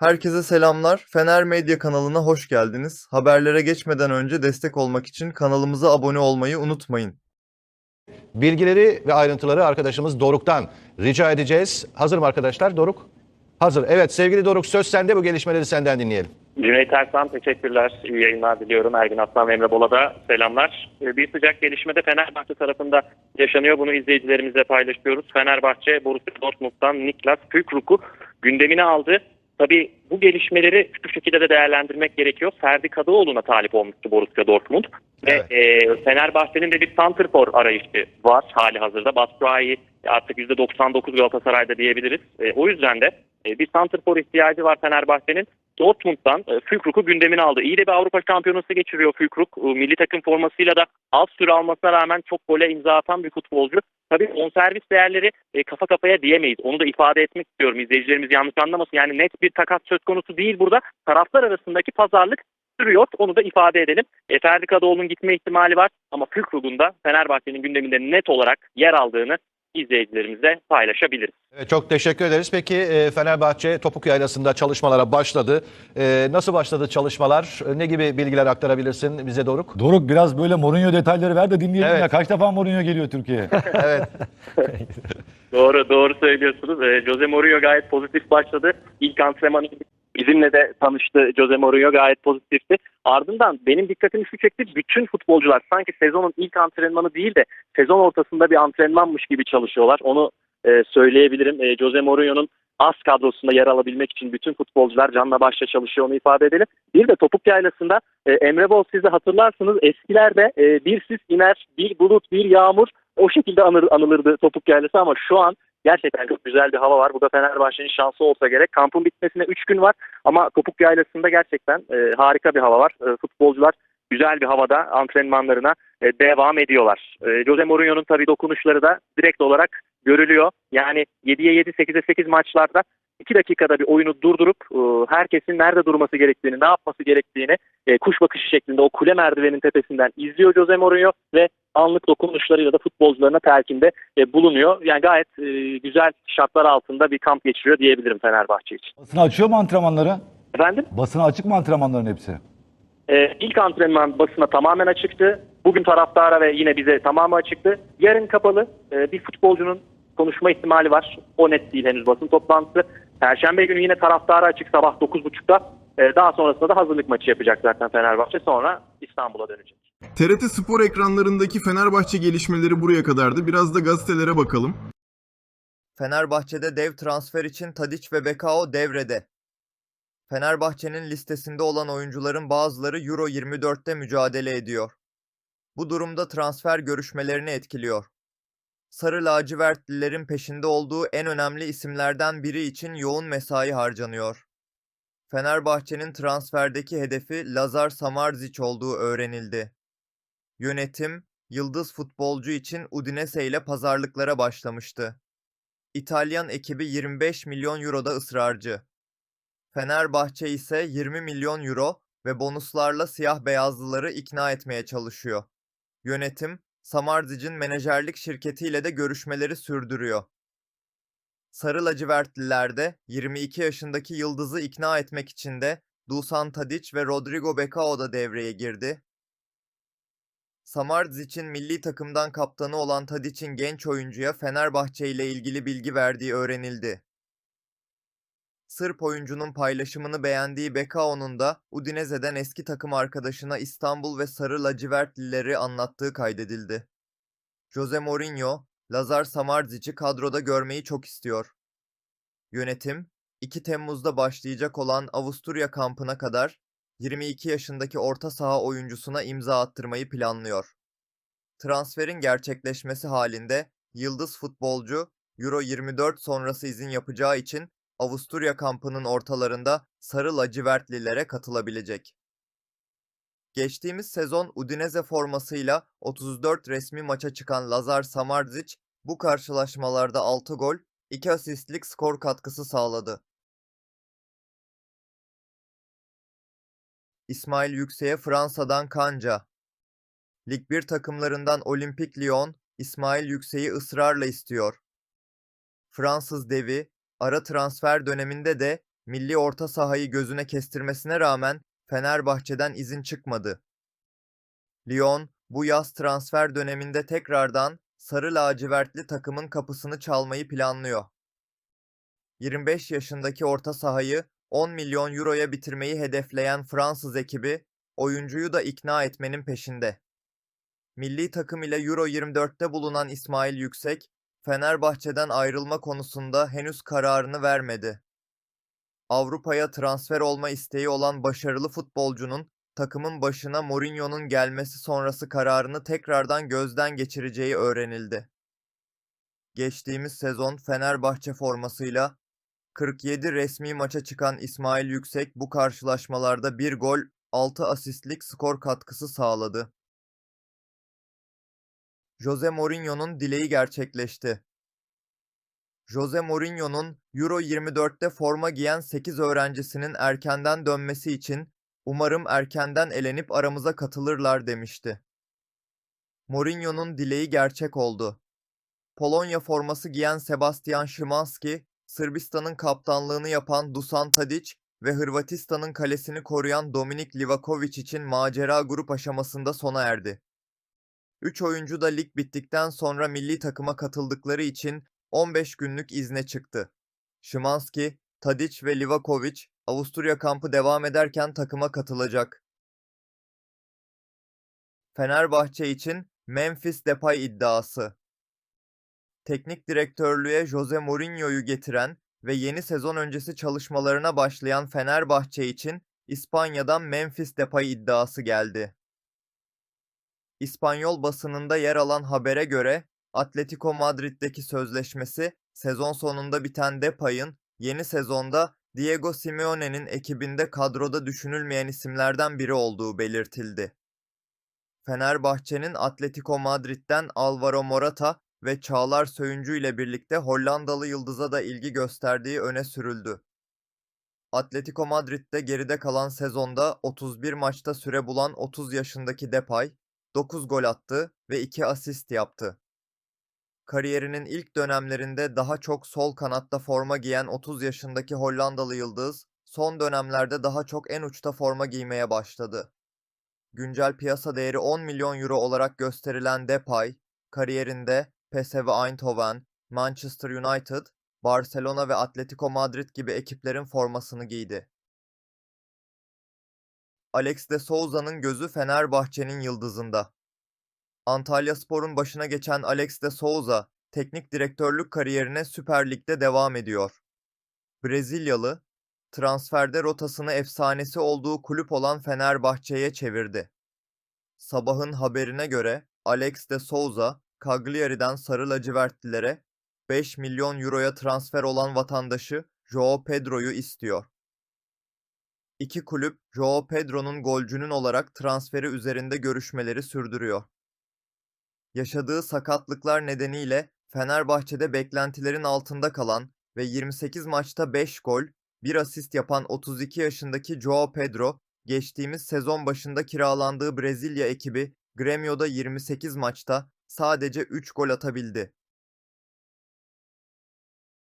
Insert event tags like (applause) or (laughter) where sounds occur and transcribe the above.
Herkese selamlar. Fener Medya kanalına hoş geldiniz. Haberlere geçmeden önce destek olmak için kanalımıza abone olmayı unutmayın. Bilgileri ve ayrıntıları arkadaşımız Doruk'tan rica edeceğiz. Hazır mı arkadaşlar Doruk? Hazır. Evet sevgili Doruk söz sende bu gelişmeleri senden dinleyelim. Cüneyt Ersan teşekkürler. İyi yayınlar diliyorum. Ergin Aslan ve Emre Bol'a da selamlar. Ee, Bir sıcak gelişme de Fenerbahçe tarafında yaşanıyor. Bunu izleyicilerimizle paylaşıyoruz. Fenerbahçe Borussia Dortmund'dan Niklas Füllkrug'u gündemine aldı. Tabii bu gelişmeleri şu şekilde de değerlendirmek gerekiyor. Ferdi Kadıoğlu'na talip olmuştu Borussia Dortmund. Evet. Ve e, Fenerbahçe'nin de bir santrfor arayışı var hali hazırda. Batshuayi artık %99 Galatasaray'da diyebiliriz. E, o yüzden de e, bir santrfor ihtiyacı var Fenerbahçe'nin. Dortmund'dan e, Füllkrug'u gündemine aldı. İyi de bir Avrupa Şampiyonası geçiriyor Füllkrug. E, milli takım formasıyla da alt süre almasına rağmen çok gole imza atan bir futbolcu. Tabii bonservis değerleri kafa kafaya diyemeyiz. Onu da ifade etmek istiyorum. İzleyicilerimiz yanlış anlamasın. Yani net bir takas söz konusu değil burada. Taraflar arasındaki pazarlık sürüyor. Onu da ifade edelim. E, Ferdi Kadıoğlu'nun gitme ihtimali var. Ama Füllkrug'un da Fenerbahçe'nin gündeminde net olarak yer aldığını izleyicilerimizle paylaşabiliriz. Evet, çok teşekkür ederiz. Peki e, Fenerbahçe topuk yaylasında çalışmalara başladı. E, nasıl başladı çalışmalar? E, Ne gibi bilgiler aktarabilirsin bize Doruk? Doruk biraz böyle Mourinho detayları ver de dinleyelim Evet. ya. Kaç defa Mourinho geliyor Türkiye'ye? (laughs) Evet. (laughs) Doğru doğru söylüyorsunuz. Jose Mourinho gayet pozitif başladı. İlk antrenmanı bizimle de tanıştı. Jose Mourinho gayet pozitifti. Ardından benim dikkatimi şu çekti. Bütün futbolcular sanki sezonun ilk antrenmanı değil de sezon ortasında bir antrenmanmış gibi çalışıyorlar. Onu e, söyleyebilirim. E, Jose Mourinho'nun az kadrosunda yer alabilmek için bütün futbolcular canla başla çalışıyor onu ifade edelim. Bir de topuk yaylasında e, Emre Bol siz de hatırlarsınız eskilerde e, bir sis iner, bir bulut, bir yağmur o şekilde anır, anılırdı topuk yaylası ama şu an gerçekten çok güzel bir hava var. Bu da Fenerbahçe'nin şansı olsa gerek. Kampın bitmesine 3 gün var ama topuk yaylasında gerçekten e, harika bir hava var. E, futbolcular güzel bir havada antrenmanlarına e, devam ediyorlar. E, Jose Mourinho'nun tabii dokunuşları da direkt olarak görülüyor. Yani 7'ye 7, 8'e 8 maçlarda 2 dakikada bir oyunu durdurup e, herkesin nerede durması gerektiğini, ne yapması gerektiğini e, kuş bakışı şeklinde o kule merdivenin tepesinden izliyor Jose Mourinho ve anlık dokunuşlarıyla da futbolcularına telkinde e, bulunuyor. Yani gayet e, güzel şartlar altında bir kamp geçiriyor diyebilirim Fenerbahçe için. Basına açıyor mu antrenmanları? Efendim? Basına açık mı antrenmanların hepsi? Ee, ilk antrenman basına tamamen açıktı. Bugün taraftara ve yine bize tamamı açıktı. Yarın kapalı. Ee, bir futbolcunun konuşma ihtimali var. O net değil henüz basın toplantısı. Perşembe günü yine taraftara açık sabah 9.30'da. Ee, daha sonrasında da hazırlık maçı yapacak zaten Fenerbahçe. Sonra İstanbul'a dönecek. TRT Spor ekranlarındaki Fenerbahçe gelişmeleri buraya kadardı. Biraz da gazetelere bakalım. Fenerbahçe'de dev transfer için Tadiç ve Bekao devrede. Fenerbahçe'nin listesinde olan oyuncuların bazıları Euro 24'te mücadele ediyor. Bu durumda transfer görüşmelerini etkiliyor. Sarı lacivertlilerin peşinde olduğu en önemli isimlerden biri için yoğun mesai harcanıyor. Fenerbahçe'nin transferdeki hedefi Lazar Samardzic olduğu öğrenildi. Yönetim, yıldız futbolcu için Udinese ile pazarlıklara başlamıştı. İtalyan ekibi 25 milyon euroda ısrarcı. Fenerbahçe ise 20 milyon euro ve bonuslarla siyah beyazlıları ikna etmeye çalışıyor. Yönetim, Samardic'in menajerlik şirketiyle de görüşmeleri sürdürüyor. Sarı lacivertliler de 22 yaşındaki yıldızı ikna etmek için de Dusan Tadic ve Rodrigo Becao da devreye girdi. Samardic'in milli takımdan kaptanı olan Tadic'in genç oyuncuya Fenerbahçe ile ilgili bilgi verdiği öğrenildi. Sırp oyuncunun paylaşımını beğendiği Bekao'nun da Udinese'den eski takım arkadaşına İstanbul ve Sarı Lacivertlileri anlattığı kaydedildi. Jose Mourinho, Lazar Samardic'i kadroda görmeyi çok istiyor. Yönetim, 2 Temmuz'da başlayacak olan Avusturya kampına kadar 22 yaşındaki orta saha oyuncusuna imza attırmayı planlıyor. Transferin gerçekleşmesi halinde yıldız futbolcu Euro 24 sonrası izin yapacağı için Avusturya kampının ortalarında sarı lacivertlilere katılabilecek. Geçtiğimiz sezon Udinese formasıyla 34 resmi maça çıkan Lazar Samardzic bu karşılaşmalarda 6 gol, 2 asistlik skor katkısı sağladı. İsmail Yüksek'e Fransa'dan kanca. Lig 1 takımlarından Olimpik Lyon, İsmail Yüksek'i ısrarla istiyor. Fransız devi, ara transfer döneminde de milli orta sahayı gözüne kestirmesine rağmen Fenerbahçe'den izin çıkmadı. Lyon, bu yaz transfer döneminde tekrardan sarı lacivertli takımın kapısını çalmayı planlıyor. 25 yaşındaki orta sahayı 10 milyon euroya bitirmeyi hedefleyen Fransız ekibi, oyuncuyu da ikna etmenin peşinde. Milli takım ile Euro 24'te bulunan İsmail Yüksek, Fenerbahçe'den ayrılma konusunda henüz kararını vermedi. Avrupa'ya transfer olma isteği olan başarılı futbolcunun takımın başına Mourinho'nun gelmesi sonrası kararını tekrardan gözden geçireceği öğrenildi. Geçtiğimiz sezon Fenerbahçe formasıyla 47 resmi maça çıkan İsmail Yüksek bu karşılaşmalarda 1 gol, 6 asistlik skor katkısı sağladı. Jose Mourinho'nun dileği gerçekleşti. Jose Mourinho'nun Euro 24'te forma giyen 8 öğrencisinin erkenden dönmesi için umarım erkenden elenip aramıza katılırlar demişti. Mourinho'nun dileği gerçek oldu. Polonya forması giyen Sebastian Szymanski, Sırbistan'ın kaptanlığını yapan Dusan Tadic ve Hırvatistan'ın kalesini koruyan Dominik Livakovic için macera grup aşamasında sona erdi. 3 oyuncu da lig bittikten sonra milli takıma katıldıkları için 15 günlük izne çıktı. Szymanski, Tadic ve Livakovic Avusturya kampı devam ederken takıma katılacak. Fenerbahçe için Memphis Depay iddiası. Teknik direktörlüğe Jose Mourinho'yu getiren ve yeni sezon öncesi çalışmalarına başlayan Fenerbahçe için İspanya'dan Memphis Depay iddiası geldi. İspanyol basınında yer alan habere göre Atletico Madrid'deki sözleşmesi sezon sonunda biten Depay'ın yeni sezonda Diego Simeone'nin ekibinde kadroda düşünülmeyen isimlerden biri olduğu belirtildi. Fenerbahçe'nin Atletico Madrid'den Alvaro Morata ve Çağlar Söyüncü ile birlikte Hollandalı yıldıza da ilgi gösterdiği öne sürüldü. Atletico Madrid'de geride kalan sezonda 31 maçta süre bulan 30 yaşındaki Depay, 9 gol attı ve 2 asist yaptı. Kariyerinin ilk dönemlerinde daha çok sol kanatta forma giyen 30 yaşındaki Hollandalı yıldız, son dönemlerde daha çok en uçta forma giymeye başladı. Güncel piyasa değeri 10 milyon euro olarak gösterilen Depay, kariyerinde PSV Eindhoven, Manchester United, Barcelona ve Atletico Madrid gibi ekiplerin formasını giydi. Alex de Souza'nın gözü Fenerbahçe'nin yıldızında. Antalyaspor'un başına geçen Alex de Souza, teknik direktörlük kariyerine Süper Lig'de devam ediyor. Brezilyalı, transferde rotasını efsanesi olduğu kulüp olan Fenerbahçe'ye çevirdi. Sabahın haberine göre Alex de Souza, Cagliari'den sarı lacivertlilere 5 milyon euroya transfer olan vatandaşı Joao Pedro'yu istiyor. İki kulüp Joao Pedro'nun golcünün olarak transferi üzerinde görüşmeleri sürdürüyor. Yaşadığı sakatlıklar nedeniyle Fenerbahçe'de beklentilerin altında kalan ve 28 maçta 5 gol, 1 asist yapan 32 yaşındaki Joao Pedro, geçtiğimiz sezon başında kiralandığı Brezilya ekibi Grêmio'da 28 maçta sadece 3 gol atabildi.